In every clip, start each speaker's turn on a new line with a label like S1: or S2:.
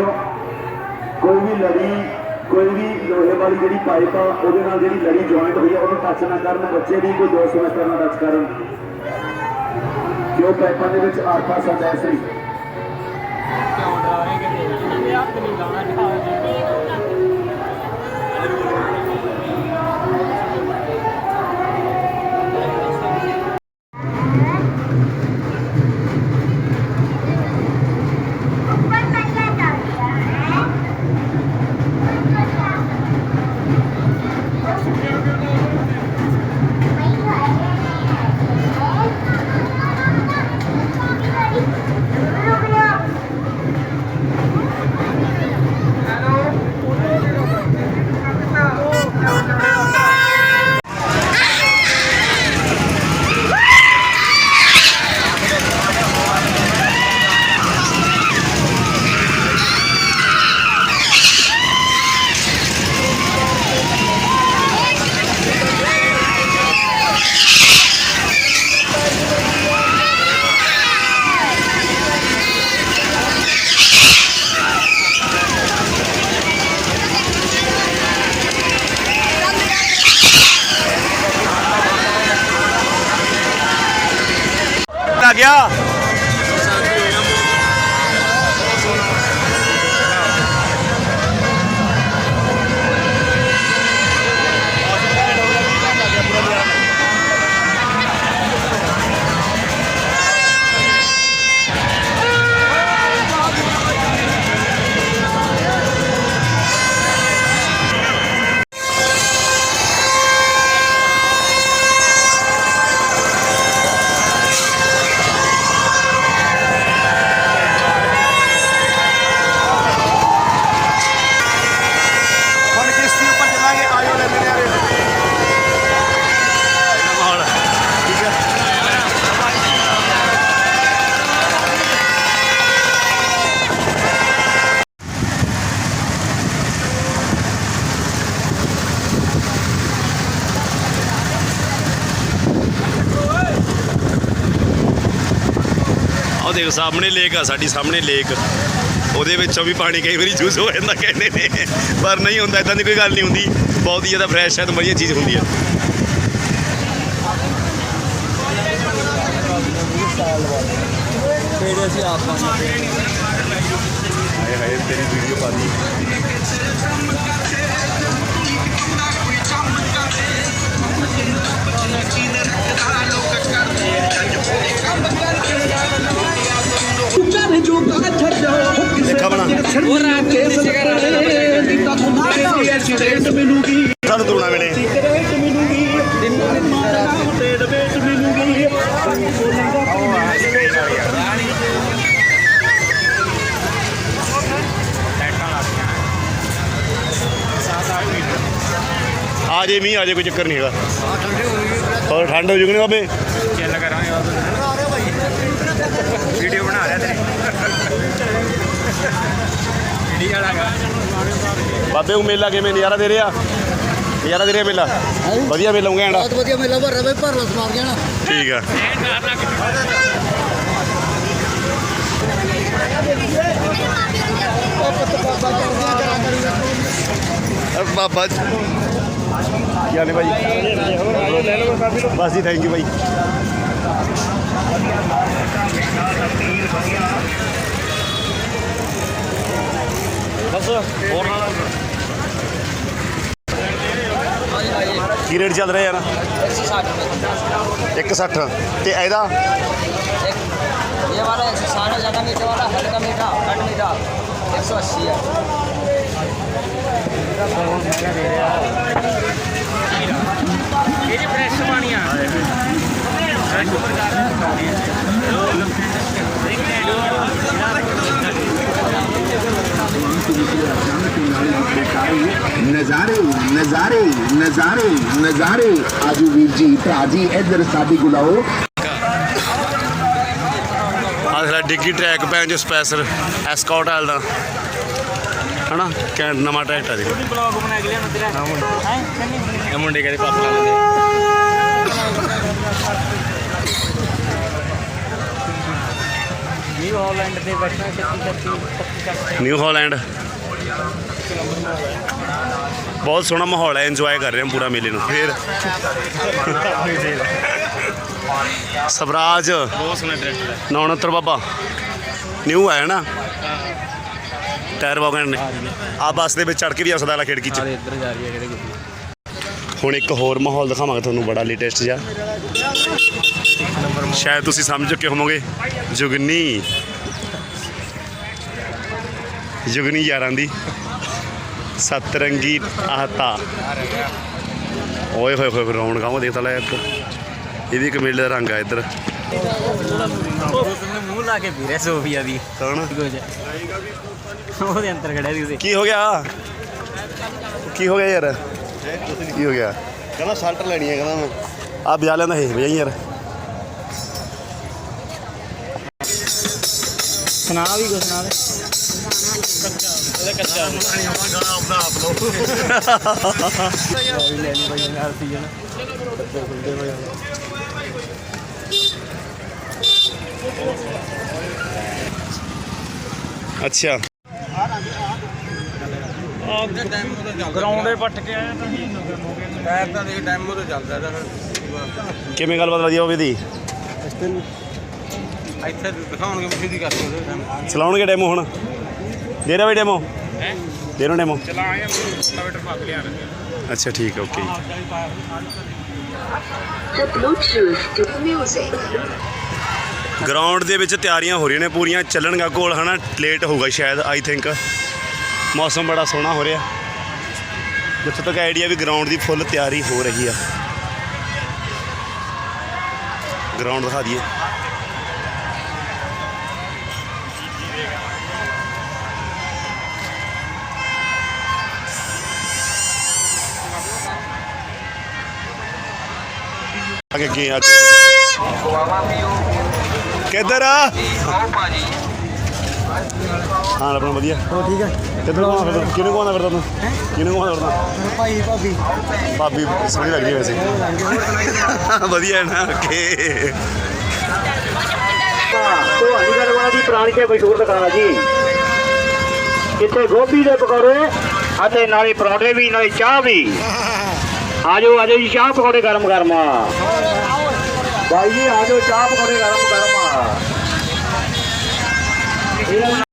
S1: ਹੋ ਕੋਈ ਵੀ ਲੜੀ, ਕੋਈ ਵੀ ਲੋਹੇ ਵਾਲੀ ਜਿਹੜੀ ਪਾਈਪ ਆ, ਉਹਦੇ ਨਾਲ ਜਿਹੜੀ ਲੜੀ ਜੁਆਇੰਟ ਹੋਈ ਆ, ਉਹਨੂੰ ਟੱਚ ਨਾ ਕਰਨ, ਬੱਚੇ ਦੀ ਕੋਈ 200 ਮੀਟਰ ਨਾਲ ਟੱਚ ਕਰਨ। ਕਿਉਂ ਪਾਈਪਾਂ ਦੇ ਵਿੱਚ ਆਰਪਾ ਸਦਾ ਸਹੀ
S2: ਕਿਉਂ ਡਰਾਏ ਕਿਤੇ? ਹੱਥ ਨਹੀਂ ਲਾਉਣਾ
S3: ਆ ਗਿਆ ਆਹ ਸਾਹਮਣੇ ਲੇਕ ਆ, ਸਾਡੀ ਸਾਹਮਣੇ ਲੇਕ ਉਹਦੇ ਵਿੱਚੋਂ ਵੀ ਪਾਣੀ ਕਈ ਵਾਰੀ ਜੂਸ ਹੋ ਜਾਂਦਾ, ਕਹਿੰਦੇ ਨੇ। ਪਰ ਨਹੀਂ ਹੁੰਦਾ ਇਦਾਂ ਦੀ ਕੋਈ ਗੱਲ ਨਹੀਂ ਹੁੰਦੀ। ਬਹੁਤ ਹੀ ਜ਼ਿਆਦਾ ਫਰੈਸ਼ ਹੈ ਤੇ ਵਧੀਆ ਚੀਜ਼ ਹੁੰਦੀ ਹੈ
S2: ਫੇਰ ਅਸੀਂ ਆਪ ਪਾਣੀ
S3: ਆ ਜੇ ਮੀਂਹ ਆ ਜੇ ਕੋਈ ਚੱਕਰ ਨਹੀਂ ਹੈਗਾ। ਹੋਰ ਠੰਡ ਹੋ ਜੂਗੀ ਨਾ ਬਾਬੇ?
S2: ਚੱਲ ਕਰਾਂਗੇ ਵੀਡੀਓ ਬਣਾ ਰਿਹਾ ਤੇਰੀ। ਵੀਡੀਓ ਵਾਲਾ ਗਾ।
S3: ਬਾਬੇ ਉਹ ਮੇਲਾ ਕਿਵੇਂ? ਨਜ਼ਾਰਾ ਦੇ ਰਿਹਾ? ਨਜ਼ਾਰਾ ਦੇ ਰਿਹਾ ਮੇਲਾ? ਵਧੀਆ ਮੇਲਾ ਹੋਊਗਾ ਐਂਡਾ
S4: ਬਹੁਤ ਵਧੀਆ ਮੇਲਾ ਭਰ ਰਿਹਾ ਬਈ ਭਰ ਲੋ ਸਮਾਰ ਜਾਣਾ
S3: ਠੀਕ ਆ। ਬਾਬਾ ਜੀ। ਕੀ ਭਾਈ ਬਸ ਜੀ ਥੈਂਕ ਯੂ ਭਾਈ ਬਸ ਹੋਰ ਨਾਲ ਕੀ ਰੇਟ ਚੱਲ ਰਿਹਾ ਯਾਰ? 160 ਤੇ ਇਹਦਾ?
S4: ये वाला एक सौ साठ ज़्यादा मीठा वाला, हल्का मीठा कट मीठा, एक सौ अस्सी है।
S5: नजारे नजारे नजारे नजारे। आजू वीर जी प्राजी इधर शादी गुलाओ
S3: ਆਹ ਸਾਡਾ ਡਿੱਗੀ ਟਰੈਕ ਪੈਣ ਜੋ ਸਪੈਸ਼ਲ ਐਸਕੌਟ ਵਾਲ ਦਾ। ਹਨਾ? ਕੈਂਟ ਨਵਾਂ ਟਰੈਕਟਰ ਦੇ
S2: ਬਲੌਗ ਬਣਾ ਕੇ ਲਿਆਉਣਾ ਤੇਰਾ ਹੈ ਇਹ ਮੁੰਡੇ ਕਰੇ ਪਾਪ ਲਾ ਲੈਂਦੇ ਨਿਊ ਹਾਲੈਂਡ ਦੇ ਬੈਠਣਾ 36 36 25
S3: ਨਿਊ ਹਾਲੈਂਡ ਬਹੁਤ ਸੋਹਣਾ ਮਾਹੌਲ ਹੈ ਇੰਜੋਏ ਕਰ ਰਹੇ ਹਾਂ ਪੂਰਾ ਮੇਲੇ ਨੂੰ। ਫੇਰ। ਸਵਰਾਜ।
S2: ਬਹੁਤ ਸੋਹਣਾ ਡਾਇਰੈਕਟਰ ਹੈ
S3: ਨੌਨਤਰ ਬਾਬਾ। ਨਿਊ ਆਇਆ ਨਾ? ਟਾਇਰ ਵਾਗਨ ਨੇ। ਆ ਬੱਸ ਦੇ ਵਿੱਚ ਚੜ ਕੇ ਵੀ ਆ ਸਕਦਾ ਲਾ ਖਿੜਕੀ ਚ
S2: ਇੱਧਰ ਜਾ ਰਹੀ ਹੈ ਕਿਹੜੇ ਗੱਡੀ।
S3: ਹੁਣ ਇੱਕ ਹੋਰ ਮਾਹੌਲ ਦਿਖਾਵਾਂਗਾ ਤੁਹਾਨੂੰ ਬੜਾ ਲੇਟੈਸਟ ਜਿਹਾ। ਸ਼ਾਇਦ ਤੁਸੀਂ ਸਮਝ ਚੁੱਕੇ ਹੋਵੋਗੇ ਜੁਗਨੀ। ਜੁਗਨੀ ਯਾਰਾਂ ਦੀ। ਸਤਰੰਗੀ ਆਹਤਾ ਓਏ ਹੋਏ ਹੋਏ ਰੌਣਕਾਂ ਉਹ ਦੇਖ ਤਾ ਲੈ ਇੱਕ। ਇਹ ਵੀ ਕਮੇਲੇ ਦਾ ਰੰਗ ਆ ਇੱਧਰ।
S2: ਉਸਨੇ ਮੂੰਹ ਲਾ ਕੇ ਪੀ ਰਿਹਾ ਸੋਫੀਆ ਦੀ।
S3: ਕੌਣ?
S2: ਉਹਦੇ ਅੰਦਰ ਖੜਿਆ ਸੀ ਉਹਦੇ
S3: ਕੀ ਹੋ ਗਿਆ? ਕੀ ਹੋ ਗਿਆ ਯਾਰ? ਕੀ ਹੋ ਗਿਆ?
S6: ਕਹਿੰਦਾ ਸ਼ਰਟ ਲੈਣੀ ਹੈ ਕਹਿੰਦਾ ਮੈਂ।
S3: ਆ ਬਜਾ ਲੈਂਦਾ ਇਹ ਬਜਾਈ ਯਾਰ।
S2: ਸੁਣਾ ਵੀ ਕੁਛ ਸੁਣਾ ਦੇ। ਉਹਦਾ ਕੱਚਾ ਲੈਣੀ ਭਾਈ ਨਾਲ ਸੀ ਜਣਾ
S3: ਅੱਛਾ।
S2: ਗਰਾਊਂਡ ਦੇ ਪੱਟ ਕੇ ਆਇਆ ਤਾਂ
S6: ਟਾਇਰ ਤਾਂ ਦੇ ਟਾਈਮ ਉਹ ਚੱਲਦਾ ਇਹਦਾ
S3: ਕਿਵੇਂ ਗੱਲਬਾਤ ਵਧੀਆ ਹੋਵੇ ਦੀ?
S6: ਇੱਥੇ ਦਿਖਾਉਣਗੇ ਮਸ਼ੀਨ ਦੀ ਕਰ
S3: ਚਲਾਉਣਗੇ ਡੈਮੋ ਹੁਣ? ਦੇ ਰਿਹਾ ਡੈਮੋ? ਦੇ ਡੈਮੋ?
S2: ਚਲਾ ਆਇਆ ਕਿਲੋਮੀਟਰ ਭਾਗ ਲਿਆ
S3: ਅੱਛਾ ਠੀਕ ਹੈ ਓਕੇ. ਗਰਾਊਂਡ ਦੇ ਵਿੱਚ ਤਿਆਰੀਆਂ ਹੋ ਰਹੀਆਂ ਨੇ, ਪੂਰੀਆਂ ਚੱਲਣਗਾ ਕੋਲ, ਹਨਾ? ਲੇਟ ਹੋਊਗਾ ਸ਼ਾਇਦ ਆਈ ਥਿੰਕ ਮੌਸਮ ਬੜਾ ਸੋਹਣਾ ਹੋ ਰਿਹਾ। ਜਿੱਥੋਂ ਤੱਕ ਆਈਡੀਆ ਵੀ ਗਰਾਊਂਡ ਦੀ ਫੁੱਲ ਤਿਆਰੀ ਹੋ ਰਹੀ ਆ। ਗਰਾਊਂਡ ਦਿਖਾ ਦਈਏ। ਅੱਗੇ ਅੱਗੇ ਕਿੱਧਰ ਆ? ਹਾਂ ਆਪਣਾ ਵਧੀਆ। ਹੋ ਠੀਕ ਹੈ ਕਿੱਧਰ ਆਉਂਦਾ ਫਿਰਦਾ ਕਿਹਨੂੰ ਕੋਉਂਦਾ ਫਿਰਦਾ ਤੂੰ ਕਿਹਨੂੰ ਕੋਉਂਦਾ ਫਿਰਦਾ
S2: ਭਾਈ ਭਾਬੀ।
S3: ਭਾਬੀ ਸੋਹਣੀ ਲੱਗਦੀ ਹੈ ਵੈਸੇ। ਵਧੀਆ ਹੈ ਨਾ ਓਕੇ।
S7: ਤੁਹਾਡੀ ਗੜਵਾਲਾ ਦੀ ਪੁਰਾਣੀ ਤੇ ਮਸ਼ਹੂਰ ਦੁਕਾਨ ਆ ਜੀ। ਇੱਥੇ ਗੋਭੀ ਦੇ ਪਕੌੜੇ ਅਤੇ ਨਾਲੇ ਪਰੌਂਠੇ ਵੀ ਨਾਲੇ ਚਾਹ ਵੀ। ਆਜੋ ਆਜੋ ਜੀ ਚਾਹ ਪਕੌੜੇ ਗਰਮ ਗਰਮ ਆ। ਭਾਈ ਜੀ ਆਜੋ ਚਾਹ ਪਕੌੜੇ ਗਰਮ ਗਰਮ
S3: みんな。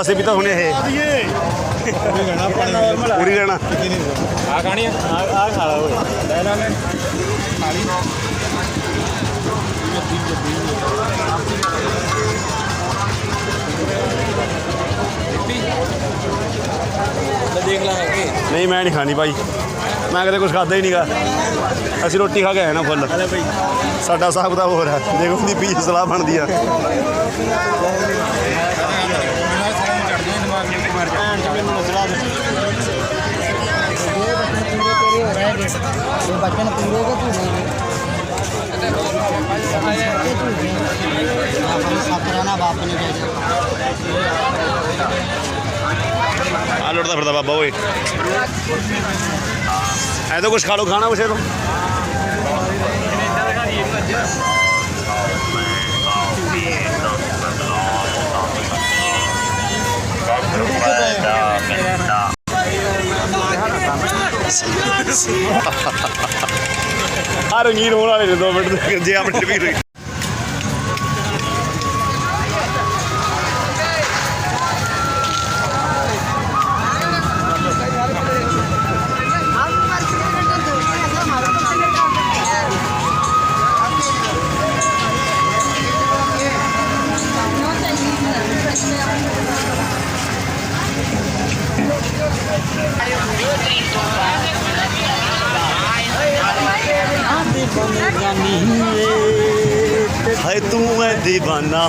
S2: ਨਿਆਣਨ ਦੀ ਪੀਲੀ ਸੀ
S3: ਕਿੱਥੇ ਜਾਣ ਵਾਸਤੇ ਵੀ ਤਾਂ ਹੁਣੇ ਇਹ। ਪੂਰੀ ਲੈਣਾ
S2: ਆ ਖਾਣੀ ਆ? ਆ ਖਾ ਲਾ ਓਏ। ਲੈ ਲੈ ਦੇਖ ਲਾਂਗੇ
S3: ਨਹੀਂ ਮੈਂ ਨਹੀਂ ਖਾਣੀ ਭਾਈ। ਮੈਂ ਕਦੇ ਕੁਝ ਖਾਦਾ ਹੀ ਨਹੀਂਗਾ ਅਸੀਂ ਰੋਟੀ ਖਾ ਕੇ ਆਏ ਨਾ ਫੁੱਲ। ਸਾਡਾ ਹਿਸਾਬ ਦਾ ਹੋਰ ਹੈ ਦੇਖੋ ਦੀ ਪੀ ਸਲਾਹ ਬਣਦੀ ਆ।
S4: बच्चन पूरे को सतराना बाप नहीं कहते
S3: ਆ ਲੁੱਟਦਾ ਫਿਰਦਾ ਬਾਬਾ ਓਏ ਐ ਤਾਂ ਕੁਝ ਖਾ ਲੋ ਖਾਣਾ ਕੁਛ ਇਹ ਤੋਂ ਆ ਰੰਗੀਨ ਹੋਣ ਵਾਲੇ ਨੇ ਦੋ ਮਿੰਟ ਤੂੰ ਐ دیਵਾਨਾ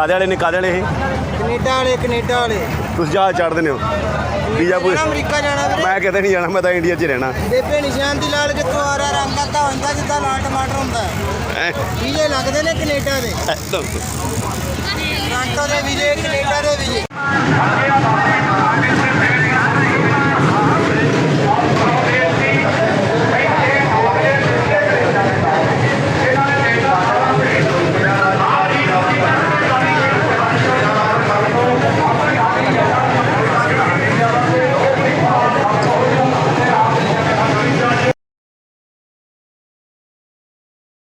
S3: ਕਾਦੇ ਵਾਲੇ ਨੇ ਕਾਦੇ ਵਾਲੇ ਇਹ?
S4: ਕੈਨੇਡਾ ਵਾਲੇ ਕੈਨੇਡਾ ਵਾਲੇ।
S3: ਤੁਸੀਂ ਜਹਾਜ਼ ਚੜ੍ਹ ਦਿੰਦੇ ਹੋ ਵੀਜ਼ਾ ਪੁੱਛ।
S4: ਅਮਰੀਕਾ ਜਾਣਾ ਵੀਰੇ।
S3: ਮੈਂ ਕਿਤੇ ਨਹੀਂ ਜਾਣਾ ਮੈਂ ਤਾਂ ਇੰਡੀਆ 'ਚ ਹੀ ਰਹਿਣਾ।
S4: ਬੇਬੇ ਨਿਸ਼ਾਨ ਦੀ ਲਾਲ ਕਿੱਥੋਂ ਆ ਰਿਹਾ ਰੰਗ ਅੱਧਾ ਹੁੰਦਾ ਜਿੱਦਾਂ ਲਾਲ ਟਮਾਟਰ ਹੁੰਦਾ।
S3: ਹੈਂ?
S4: ਵੀਜ਼ੇ ਲੱਗਦੇ ਨੇ ਕੈਨੇਡਾ ਦੇ।
S3: ਐ, ਲਓ।
S4: ਟੋਰਾਂਟੋ ਦੇ ਵੀਜ਼ੇ ਕੈਨੇਡਾ ਦੇ ਵੀਜ਼ੇ।